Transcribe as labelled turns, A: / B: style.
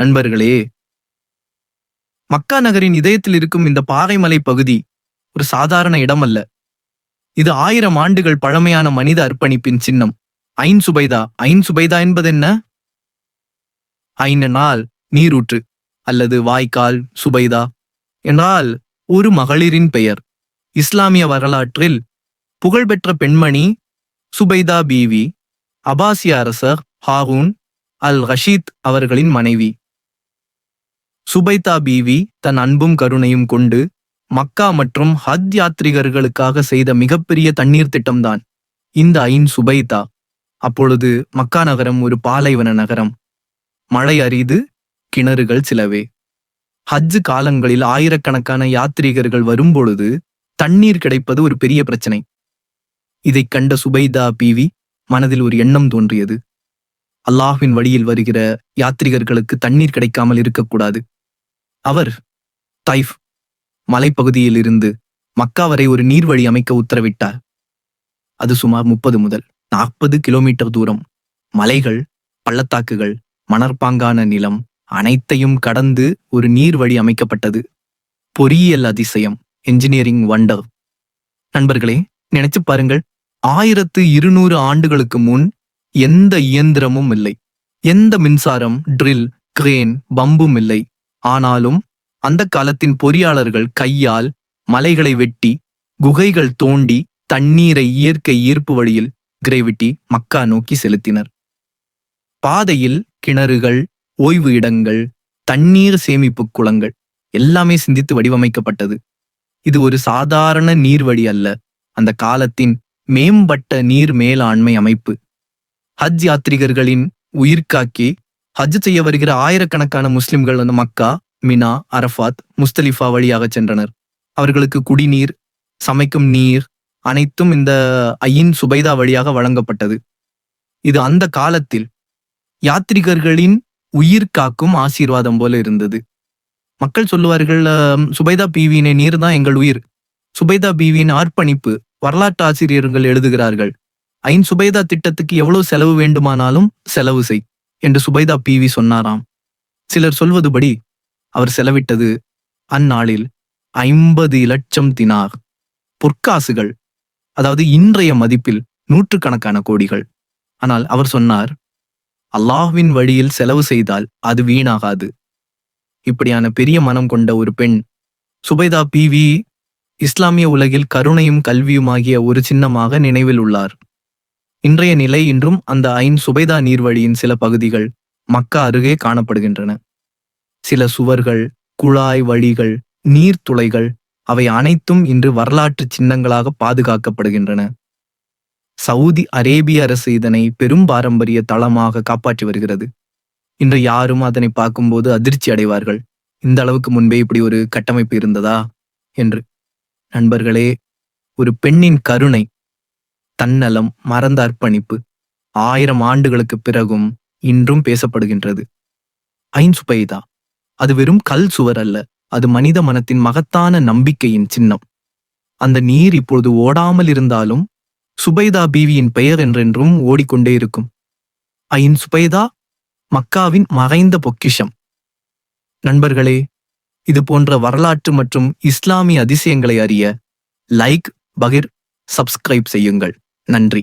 A: நண்பர்களே மக்கா நகரின் இதயத்தில் இருக்கும் இந்த பாறைமலை பகுதி ஒரு சாதாரண இடம் அல்ல இது ஆயிரம் ஆண்டுகள் பழமையான மனித அர்ப்பணிப்பின் சின்னம். ஐன் சுபைதா ஐன் சுபைதா என்பது என்ன நாள் நீரூற்று அல்லது வாய்க்கால் சுபைதா என்றால் ஒரு மகளிரின் பெயர். இஸ்லாமிய வரலாற்றில் புகழ்பெற்ற பெண்மணி சுபைதா பீவி அபாசிய அரசர் ஹாரூன் அல் ரஷீத் அவர்களின் மனைவி. சுபைதா பீவி தன் அன்பும் கருணையும் கொண்டு மக்கா மற்றும் ஹஜ் யாத்ரிகர்களுக்காக செய்த மிகப்பெரிய தண்ணீர் திட்டம்தான். இந்த ஐன் சுபைதா. அப்பொழுது மக்கா நகரம் ஒரு பாலைவன நகரம். மழை அரிது கிணறுகள் சிலவே. ஹஜ் காலங்களில் ஆயிரக்கணக்கான யாத்ரீகர்கள் வரும்பொழுது தண்ணீர் கிடைப்பது ஒரு பெரிய பிரச்சனை. இதைக் கண்ட சுபைதா பீவி மனதில் ஒரு எண்ணம் தோன்றியது. அல்லாஹ்வின் வழியில் வருகிற யாத்ரிகர்களுக்கு தண்ணீர் கிடைக்காமல் இருக்கக்கூடாது. அவர் தைஃப் மலைப்பகுதியில் இருந்து மக்கா வரை ஒரு நீர்வழி அமைக்க உத்தரவிட்டார். அது சுமார் முப்பது முதல் நாற்பது கிலோமீட்டர் தூரம். மலைகள் பள்ளத்தாக்குகள் மணற்பாங்கான நிலம் அனைத்தையும் கடந்து ஒரு நீர்வழி அமைக்கப்பட்டது. பொறியியல் அதிசயம் என்ஜினியரிங் வண்டர் நண்பர்களே நினைச்சு பாருங்கள் ஆயிரத்து இருநூறு ஆண்டுகளுக்கு முன் எந்த இயந்திரமும் இல்லை. எந்த மின்சாரம் ட்ரில் கிரேன் பம்பும் இல்லை. ஆனாலும் அந்த காலத்தின் பொறியாளர்கள் கையால் மலைகளை வெட்டி குகைகள் தோண்டி தண்ணீரை இயற்கை ஈர்ப்பு வழியில் கிரேவிட்டி மக்கா நோக்கி செலுத்தினர். பாதையில் கிணறுகள் ஓய்வு இடங்கள் தண்ணீர் சேமிப்பு குளங்கள் எல்லாமே சிந்தித்து வடிவமைக்கப்பட்டது. இது ஒரு சாதாரண நீர்வழி அல்ல. அந்த காலத்தின் மேம்பட்ட நீர் மேலாண்மை அமைப்பு. ஹஜ் யாத்ரிகர்களின் உயிர்காக்கி ஹஜ் செய்ய வருகிற ஆயிரக்கணக்கான முஸ்லிம்கள் அந்த மக்கா மினா அரஃபாத் முஸ்தலிஃபா வழியாக சென்றனர். அவர்களுக்கு குடிநீர் சமைக்கும் நீர் அனைத்தும் இந்த ஐயின் சுபைதா வழியாக வழங்கப்பட்டது. இது அந்த காலத்தில் யாத்ரிகர்களின் உயிர் காக்கும் ஆசீர்வாதம் போல இருந்தது. மக்கள் சொல்லுவார்கள் சுபைதா பீவியினை நீர் தான் எங்கள் உயிர். சுபைதா பீவியின் அர்ப்பணிப்பு வரலாற்று ஆசிரியர்கள் எழுதுகிறார்கள். ஐன் சுபைதா திட்டத்துக்கு எவ்வளவு செலவு வேண்டுமானாலும் செலவு செய். என்று சுபைதா பிவி சொன்னாராம். சிலர் சொல்வதுபடி அவர் செலவிட்டது அந்நாளில் ஐம்பது லட்சம் தினார் பொற்காசுகள் அதாவது இன்றைய மதிப்பில் நூற்றுக்கணக்கான கோடிகள். ஆனால் அவர் சொன்னார் அல்லாஹ்வின் வழியில் செலவு செய்தால் அது வீணாகாது. இப்படியான பெரிய மனம் கொண்ட ஒரு பெண் சுபைதா பிவி இஸ்லாமிய உலகில் கருணையும் கல்வியுமாகிய ஒரு சின்னமாக நினைவில் உள்ளார். இன்றைய நிலை இன்றும் அந்த ஐன் சுபைதா நீர்வழியின் சில பகுதிகள் மக்கா அருகே காணப்படுகின்றன. சில சுவர்கள் குழாய் வழிகள் நீர்த்துளைகள் அவை அனைத்தும் இன்று வரலாற்று சின்னங்களாக பாதுகாக்கப்படுகின்றன. சவுதி அரேபிய அரசு இதனை பெரும் பாரம்பரிய தளமாக காப்பாற்றி வருகிறது. இன்று யாரும் அதனை பார்க்கும்போது அதிர்ச்சி அடைவார்கள். இந்த அளவுக்கு முன்பே இப்படி ஒரு கட்டமைப்பு இருந்ததா? என்று. நண்பர்களே ஒரு பெண்ணின் கருணை தன்னலம் மறந்த அர்ப்பணிப்பு ஆயிரம் ஆண்டுகளுக்கு பிறகும் இன்றும் பேசப்படுகின்றது. ஐன் சுபைதா அது வெறும் கல் சுவர் அல்ல அது மனித மனத்தின் மகத்தான நம்பிக்கையின் சின்னம். அந்த நீர் இப்பொழுது ஓடாமல் இருந்தாலும் சுபைதா பீவியின் பெயர் என்றென்றும் ஓடிக்கொண்டே இருக்கும். ஐன் சுபைதா மக்காவின் மறைந்த பொக்கிஷம். நண்பர்களே இது போன்ற வரலாற்று மற்றும் இஸ்லாமிய அதிசயங்களை அறிய லைக் பகிர் சப்ஸ்கிரைப் செய்யுங்கள். நன்றி.